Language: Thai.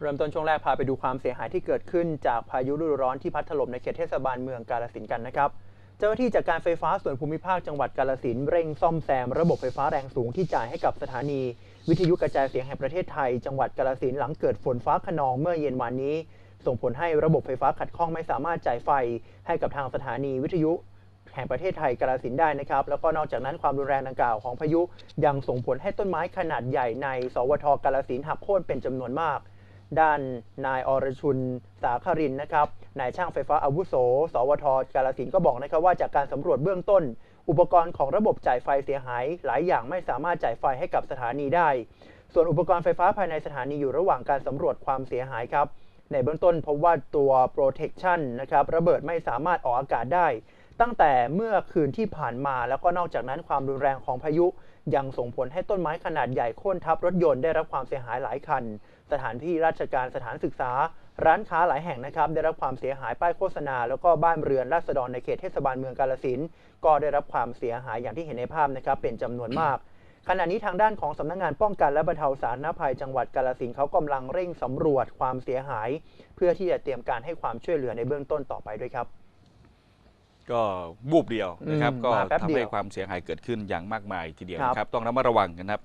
เริ่มต้นช่วงแรกพาไปดูความเสียหายที่เกิดขึ้นจากพายุฤดูร้อนที่พัดถล่มในเขตเทศบาลเมืองกาลสินกันนะครับเจ้าหน้าที่จากการไฟฟ้าส่วนภูมิภาคจังหวัดกาลสินเร่งซ่อมแซมระบบไฟฟ้าแรงสูงที่จ่ายให้กับสถานี วิทยุกระจายเสียงแห่งประเทศไทย จังหวัดกาลสินหลังเกิดฝนฟ้าขนองเมื่อเย็นวานนี้ ส่งผลให้ระบบไฟฟ้าขัดข้องไม่สามารถจ่ายไฟให้กับทางสถานีวิทยุแห่งประเทศไทยกาลสินได้นะครับ แล้วก็นอกจากนั้นความรุนแรงดังกล่าวของพายุยังส่งผลให้ต้นไม้ขนาดใหญ่ใน สวทกาลสินหักโค่นเป็นจำนวนมาก ด้านนายอรชุนสาครินนะครับนายช่างไฟฟ้าอาวุโส สวทกาลสินก็บอกนะครับว่าจากการสำรวจเบื้องต้น อุปกรณ์ของระบบจ่ายไฟเสียหาย หลายอย่างไม่สามารถจ่ายไฟให้กับสถานีได้ ส่วนอุปกรณ์ไฟฟ้าภายในสถานีอยู่ระหว่างการสำรวจความเสียหายครับในเบื้องต้นพบว่าตัว protection นะครับระเบิดไม่สามารถออกอากาศได้ ตั้งแต่เมื่อคืนที่ผ่านมา แล้วก็นอกจากนั้นความรุนแรงของพายุยังส่งผลให้ต้นไม้ขนาดใหญ่โค่นทับรถยนต์ได้รับความเสียหายหลายคัน สถานที่ราชการสถานศึกษา ร้านค้าหลายแห่งนะครับ ได้รับความเสียหายป้ายโฆษณา แล้วก็บ้านเรือนราษฎรในเขตเทศบาลเมืองกาลสินก็ได้รับความเสียหายอย่างที่เห็นในภาพนะครับเป็นจำนวนมากขณะนี้ทางด้านของสำนักงานป้องกันและบรรเทาสาธารณภัยจังหวัดกาลสินเขากำลังเร่งสำรวจความเสียหาย เพื่อที่จะเตรียมการให้ความช่วยเหลือในเบื้องต้นต่อไปด้วยครับ ก็บูบเดียวนะครับ อืมก็มาแป๊บทำเดียวให้ความเสียหายเกิดขึ้นอย่างมากมายทีเดียวครับ นะครับ ต้องระมัดระวังนะครับ